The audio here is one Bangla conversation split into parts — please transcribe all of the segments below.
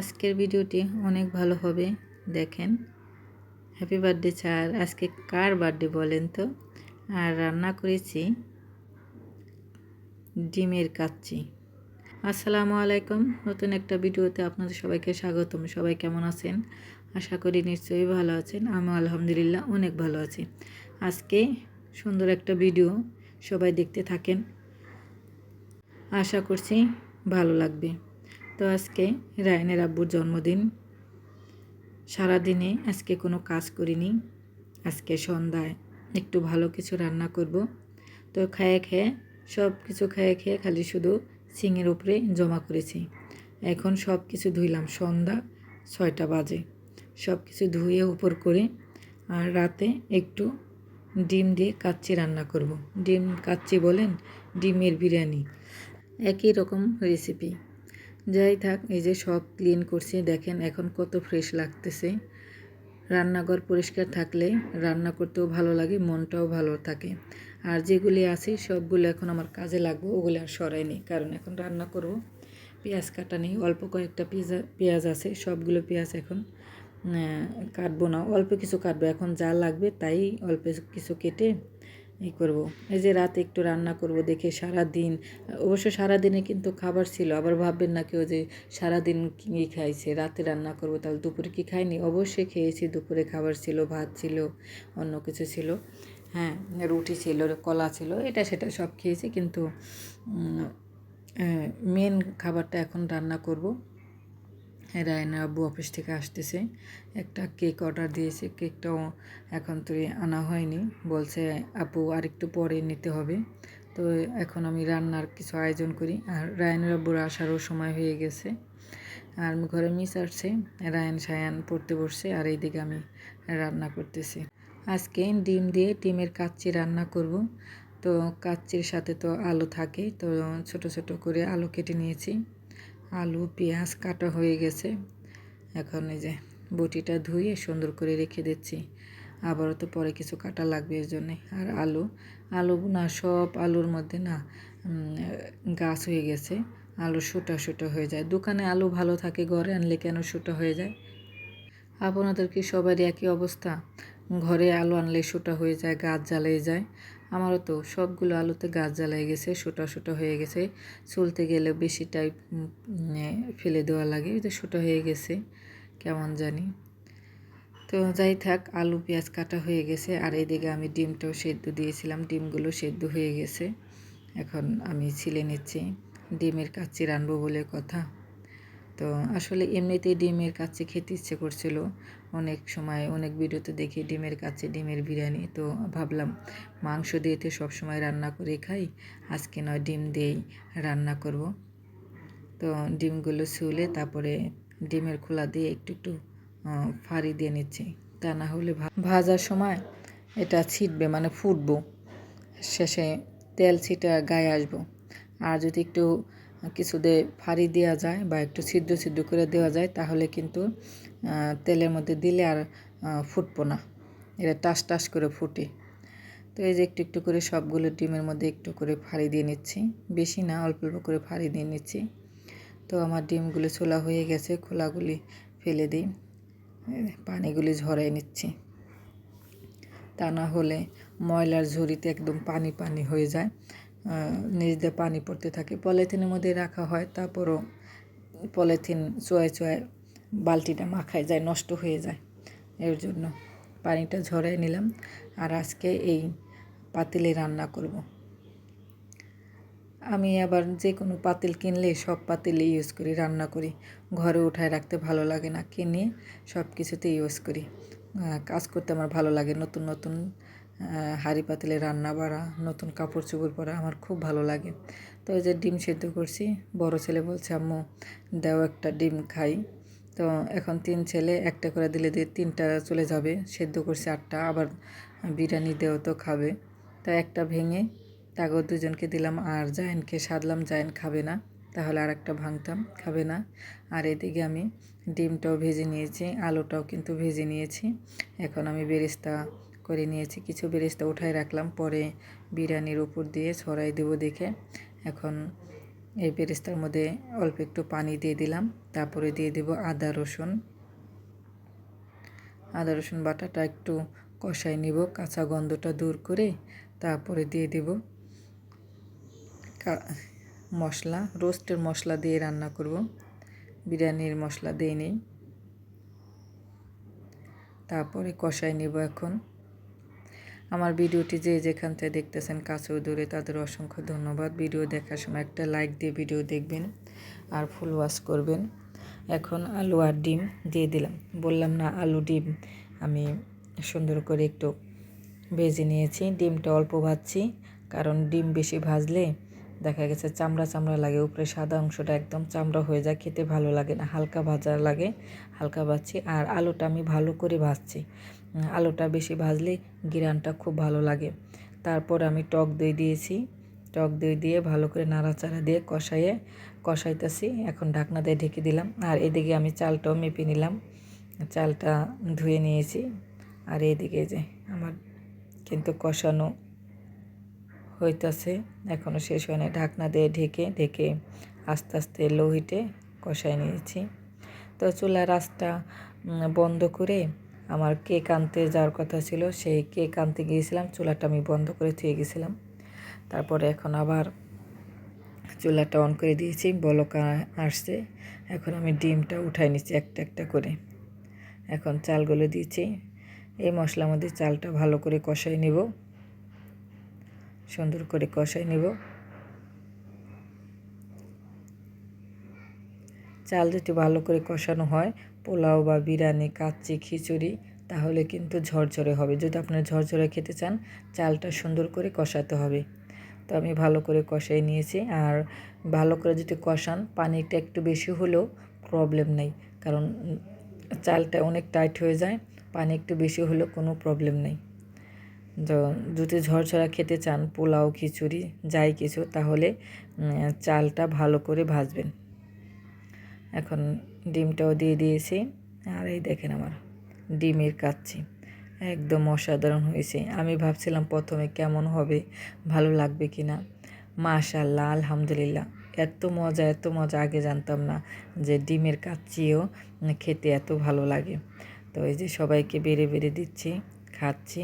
আজকের ভিডিওটি অনেক ভালো হবে, দেখেন। Happy birthday sir. আজকে কার বার্থডে বলেন তো? আর রান্না করেছি ডিমের কাচ্চি। আসসালামু আলাইকুম। নতুন একটা ভিডিওতে আপনাদের সবাইকে স্বাগতম। সবাই কেমন আছেন? আশা করি নিশ্চয়ই ভালো আছেন। আমি আলহামদুলিল্লাহ অনেক ভালো আছি। আজকে সুন্দর একটা ভিডিও সবাই দেখতে থাকেন। আশা করছি ভালো লাগবে। তো আজকে রায়নের আব্বুর জন্মদিন। সারাদিনে আজকে কোনো কাজ করিনি। আজকে সন্ধ্যায় একটু ভালো কিছু রান্না করব। তো খেয়ে খেয়ে, সব কিছু খেয়ে খেয়ে খালি শুধু সিংয়ের উপরে জমা করেছি। এখন সব কিছু ধুইলাম সন্ধ্যা ছয়টা বাজে। সব কিছু ধুয়ে উপর করে আর রাতে একটু ডিম দিয়ে কাচ্চি রান্না করব। ডিম কাচ্চি বলেন, ডিমের বিরিয়ানি। একই রকম রেসিপি যাই থাক, এই যে সব ক্লিন করছি, দেখেন এখন কত ফ্রেশ লাগতেছে। রান্নাঘর পরিষ্কার থাকলে রান্না করতেও ভালো লাগে, মনটাও ভালো থাকে। আর যেগুলি আছে, সবগুলো এখন আমার কাজে লাগবো, ওগুলো আর সরাইনি কারণ এখন রান্না করব। পেঁয়াজ কাটা নেই, অল্প কয়েকটা পেঁয়াজ পেঁয়াজ আছে, সবগুলো পেঁয়াজ এখন কাটবো না, অল্প কিছু কাটবো, এখন যা লাগবে তাই অল্প কিছু কেটে এই করব। এই যে রাতে একটু রান্না করব দেখে সারা দিন অবশ্য সারা দিনে কিন্তু খাবার ছিল, আবার ভাববেন না কেউ যে সারা দিন কী খাইছে, রাতে রান্না করব তাহলে দুপুরে কি খাইনি? অবশ্যই খেয়েছি, দুপুরে খাবার ছিল, ভাত ছিল, অন্য কিছু ছিল হ্যাঁ রুটি ছিল, কলা ছিল, এটা সেটা সব খেয়েছি, কিন্তু মেন খাবারটা এখন রান্না করব। রায়না আব্বু অফিস থেকে আসতেছে। একটা কেক অর্ডার দিয়েছে, কেকটাও এখন তো আনা হয়নি। বলছে আপু আরেকটু পরে নিতে হবে। তো এখন আমি রান্নার কিছু আয়োজন করি। আর রায়নের আব্বুর আসারও সময় হয়ে গেছে। আর ঘরে মিস আসছে। রায়ন, সায়ান পড়তে বসছে। আর এইদিকে আমি রান্না করতেছি। আজকে ডিম দিয়ে ডিমের কাচ্চি রান্না করব। তো কাচ্চির সাথে তো আলু থাকে। তো ছোট ছোট করে আলু কেটে নিয়েছি। আলু, পেঁয়াজ কাটা হয়ে গেছে। এখন এই যে বটিটা ধুয়ে সুন্দর করে রেখে দিচ্ছি। আবারও তো পরে কিছু কাটা লাগবে এর জন্যে। আর আলু আলু না সব আলুর মধ্যে না গাছ হয়ে গেছে। আলু শুটা শুটা হয়ে যায়। দোকানে আলু ভালো থাকে, ঘরে আনলে কেন শুটা হয়ে যায়? আপনাদের কি সবারই একই অবস্থা? ঘরে আলু আনলে শুটা হয়ে যায়, গাছ জ্বালিয়ে যায়। আমারও তো সবগুলো আলুতে গাছ জ্বালাই গেছে সোটা সোটা হয়ে গেছে। চলতে গেলে বেশি টাইপ ফেলে দেওয়া লাগে। তো সোটা হয়ে গেছে, কেমন জানি। তো যাই থাক, আলু, পেঁয়াজ কাটা হয়ে গেছে। আর এদিকে আমি ডিমটাও সেদ্ধ দিয়েছিলাম। ডিমগুলো সেদ্ধ হয়ে গেছে। এখন আমি ছিলে নিচ্ছি। ডিমের কাচ্চি রানবো বলে কথা। তো আসলে এমনিতেই ডিমের কাছে খেতে ইচ্ছে করছিল। অনেক সময় অনেক ভিডিওতে দেখি ডিমের কাছে ডিমের বিরিয়ানি। তো ভাবলাম মাংস দিয়ে তো সবসময় রান্না করে খাই, আজকে নয় ডিম দিয়েই রান্না করব। তো ডিমগুলো শুলে তারপরে ডিমের খোলা দিয়ে একটু একটু ফাড়ি দিয়ে নিচ্ছি। তা না হলে ভাজার সময় এটা ছিটবে মানে ফুটবো। শেষে তেল ছিটা গায়ে আসব। আর যদি একটু কিছু দিয়ে ফাড়ি দেওয়া যায় বা একটু সিদ্ধ সিদ্ধ করে দেওয়া যায়, তাহলে কিন্তু তেলের মধ্যে দিলে আর ফুটবো না। এটা টাস টাস করে ফুটে। তো এই যে একটু একটু করে সবগুলো ডিমের মধ্যে একটু করে ফাড়ি দিয়ে নিচ্ছি। বেশি না, অল্প অল্প করে ফাড়ি দিয়ে নিচ্ছি। তো আমার ডিমগুলো ছোলা হয়ে গেছে, খোলাগুলি ফেলে দিই। পানিগুলি ঝরাই নিচ্ছি। তা না হলে ময়লার ঝুড়িতে একদম পানি পানি হয়ে যায়। নিচ দিয়ে পানি পড়তে থাকে। পলিথিনের মধ্যে রাখা হয়, তারপরও পলিথিন চোয়ায় চোয়ায় বালতিটা মাখায় যায়, নষ্ট হয়ে যায়। এর জন্য পানিটা ঝরাই নিলাম। আর আজকে এই পাতিলে রান্না করব। আমি আবার যে কোনো পাতিল কিনলে সব পাতিলে ইউজ করি, রান্না করি। ঘরে উঠায় রাখতে ভালো লাগে না, কিনে সব কিছুতে ইউজ করি কাজ করতে আমার ভালো লাগে, নতুন নতুন হাঁড়ি পাতিলে রান্না বাড়া নতুন কাপড় চোপড় পরা আমার খুব ভালো লাগে। তো ওই যে ডিম সেদ্ধ করছি, বড় ছেলে বলছে, আম্মু, দেও একটা ডিম খাই। তো এখন তিন ছেলে, একটা করে দিলে দিয়ে তিনটা চলে যাবে, সেদ্ধ করছে আটটা, আবার বিরিয়ানি দেও তো খাবে। তো একটা ভেঙে তাগো দুজনকে দিলাম, আর জায়নকে সাদলাম জায়ন খাবে না, তাহলে আর একটা ভাঙতাম, খাবে না। আর এদিকে আমি ডিমটাও ভেজে নিয়েছি, আলুটাও কিন্তু ভেজে নিয়েছি। এখন আমি বেরিস্তা করে নিয়েছি। কিছু বেরেস্তা উঠাই রাখলাম, পরে বিরিয়ানির উপর দিয়ে ছড়াই দেবো দেখে। এখন এই বেরেস্তার মধ্যে অল্প একটু পানি দিয়ে দিলাম, তারপরে দিয়ে দেব আদা রসুন। আদা রসুন বাটাটা একটু কষাই নিব, কাঁচা গন্ধটা দূর করে তারপরে দিয়ে দেব মশলা, রোস্টের মশলা দিয়ে রান্না করব। বিরিয়ানির মশলা দিয়ে নিই। তারপরে কষাই নেব এখন। আমার ভিডিওটি যে যেখান থেকে দেখতেছেন কাছেও দূরে, তাদের অসংখ্য ধন্যবাদ। ভিডিও দেখার সময় একটা লাইক দিয়ে ভিডিও দেখবেন আর ফুল ওয়াশ করবেন। এখন আলু আর ডিম দিয়ে দিলাম। বললাম, না, আলু ডিম আমি সুন্দর করে একটু ভেজে নিয়েছি। ডিমটা অল্প ভাজছি, কারণ ডিম বেশি ভাজলে দেখা গেছে চামড়া চামড়া লাগে। উপরে সাদা অংশটা একদম চামড়া হয়ে যায়, খেতে ভালো লাগে না, হালকা ভাজা লাগে, হালকা ভাজছি। আর আলুটা আমি ভালো করে ভাজছি। আলুটা বেশি ভাজলে গিরানটা খুব ভালো লাগে। তারপর আমি টক দই দিয়েছি। টক দই দিয়ে ভালো করে নাড়াচাড়া দিয়ে কষাইয়ে কষাইতেছি। এখন ঢাকনা দিয়ে ঢেকে দিলাম। আর এদিকে আমি চালটাও মেপে নিলাম। চালটা ধুয়ে নিয়েছি। আর এদিকে যে আমার কিন্তু কষানো হইতেছে। এখনও শেষ হয় না ঢাকনা দিয়ে ঢেকে ঢেকে আস্তে আস্তে লো হিটে কষাই নিয়েছি। তো চুলার রাস্তা বন্ধ করে আমার কেক আনতে যাওয়ার কথা ছিল, সেই কেক আনতে গিয়েছিলাম, চুলাটা আমি বন্ধ করে থুয়ে গেছিলাম। তারপরে এখন আবার চুলাটা অন করে দিয়েছি, বলকা আসছে। এখন আমি ডিমটা উঠাই নিচ্ছি একটা একটা করে। এখন চালগুলো দিয়েছি এই মশলার মধ্যে চালটা ভালো করে কষাই নেব। সুন্দর করে কষাই নেব। চাল যদি ভালো করে কষানো হয় পোলাও বা বিরিয়ানি, কাচ্চি, খিচুড়ি, তাহলে কিন্তু ঝরঝরে হবে। যদি আপনার ঝরঝরে খেতে চান, চালটা সুন্দর করে কষাতে হবে। তো আমি ভালো করে কষাই নিয়েছি। আর ভালো করে যদি কষান, পানিটা একটু বেশি হলেও প্রবলেম নেই। কারণ চালটা অনেক টাইট হয়ে যায়, পানি একটু বেশি হলেও কোনো প্রবলেম নেই। যদি ঝরঝরা খেতে চান, পোলাও, খিচুড়ি, যাই কিছু, তাহলে চালটা ভালো করে ভাজবেন। এখন ডিমটাও দিয়ে দিয়েছি। আর এই দেখেন আমার ডিমের কাচ্ছি একদম অসাধারণ হয়েছে। আমি ভাবছিলাম প্রথমে কেমন হবে, ভালো লাগবে কি না মাশাল্লাহ আলহামদুলিল্লাহ। এত মজা এত মজা, আগে জানতাম না যে ডিমের কাচ্চিও খেতে এত ভালো লাগে। তো এই যে সবাইকে বেড়ে বেড়ে দিচ্ছি, খাচ্ছি।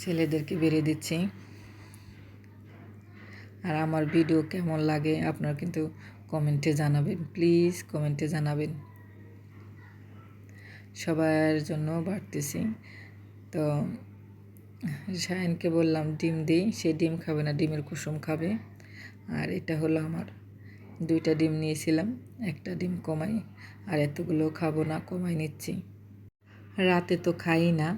ছেলেদেরকে বেড়ে দিচ্ছি। আর আমার ভিডিও কেমন লাগে আপনারা কিন্তু কমেন্টে জানাবেন, প্লিজ কমেন্টে জানাবেন। সবার জন্য বাড়তেছি। তো শায়নকে বললাম, ডিম দিই। সে ডিম খাবে না, ডিমের কুসুম খাবে। আর এটা হলো আমার। দুইটা ডিম নিয়েছিলাম, একটা ডিম কমাই, আর এতগুলো খাব না, কমাই নিচ্ছি। রাতে তো খাই না।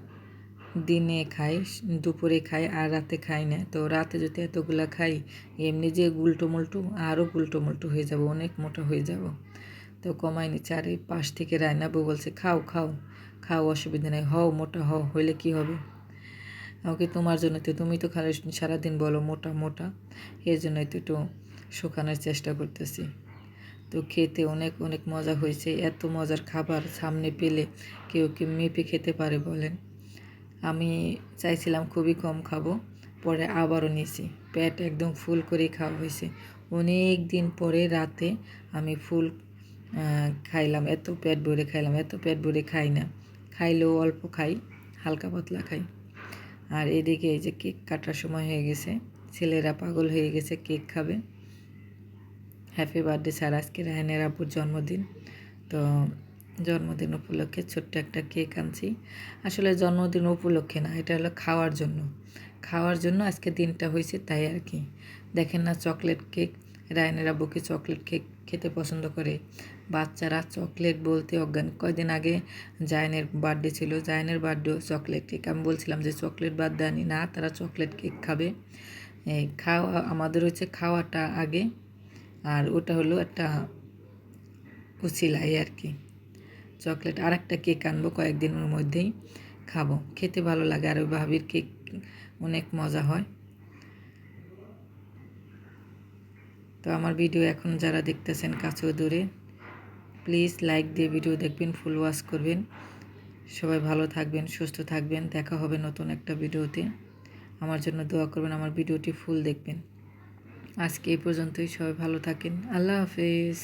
দিনে খাই, দুপুরে খাই আর রাতে খাই না। তো রাতে যদি এতগুলা খাই, এমনি যে গুলটো মুলটু আরও গুলটো মুলটু হয়ে যাব, অনেক মোটা হয়ে যাব। তো কমাই নিচ্ছে আর এই পাশ থেকে রায়নাবু বলছে, খাও খাও খাও, অসুবিধা নেই, হও, মোটা হও, হইলে কি হবে? ওকে, তোমার জন্য তো তুমি তো খালি সারাদিন বলো, মোটা মোটা। এর জন্যই তো একটু শুকানোর চেষ্টা করতেছি। তো খেতে অনেক অনেক মজা হয়েছে। এত মজার খাবার সামনে পেলে কেউ কি মেপে খেতে পারে বলেন? আমি চাইছিলাম খুবই কম খাব, পরে আবারও নিয়েছি পেট একদম ফুল করে খাওয়া হয়েছে। অনেক দিন পরে রাতে আমি ফুল খাইলাম, এত পেট ভরে খাইলাম, এত পেট ভরে খাই না। খাইলেও অল্প খাই, হালকা পাতলা খাই। আর এদিকে এই যে কেক কাটার সময় হয়ে গেছে, ছেলেরা পাগল হয়ে গেছে, কেক খাবে। Happy birthday sir. আজকে রায়নের আব্বুর জন্মদিন। তো জন্মদিন উপলক্ষে ছোট্ট একটা কেক আনছি। আসলে জন্মদিন উপলক্ষে না, এটা হলো খাওয়ার জন্য। খাওয়ার জন্য আজকে দিনটা হয়েছে তাই আর কি। দেখেন না, চকলেট কেক, রায়নের আব্বুকে চকলেট কেক খেতে পছন্দ করে। বাচ্চারা চকলেট বলতে অজ্ঞান। কয়দিন আগে জায়নের বার্থডে ছিল, জায়নের বার্থডেও চকলেট কেক। আমি বলছিলাম যে চকলেট বার্থডে আনি না তারা চকলেট কেক খাবে। খাওয়া, আমাদের হচ্ছে খাওয়াটা আগে, আর ওটা হলো একটা উচিলাই আর কি। চকলেট আর একটা কেক আনব কয়েকদিনের মধ্যেই খাব। খেতে ভালো লাগে আর ওই ভাবির কেক অনেক মজা হয়। তো আমার ভিডিও এখন যারা দেখতেছেন কাছেও দূরে প্লিজ লাইক দিয়ে ভিডিও দেখবেন ফুল ওয়াশ করবেন। সবাই ভালো থাকবেন, সুস্থ থাকবেন। দেখা হবে নতুন একটা ভিডিওতে। আমার জন্য দোয়া করবেন, আমার ভিডিওটি ফুল দেখবেন। আজকে এই পর্যন্তই। সবাই ভালো থাকেন। আল্লাহ হাফেজ।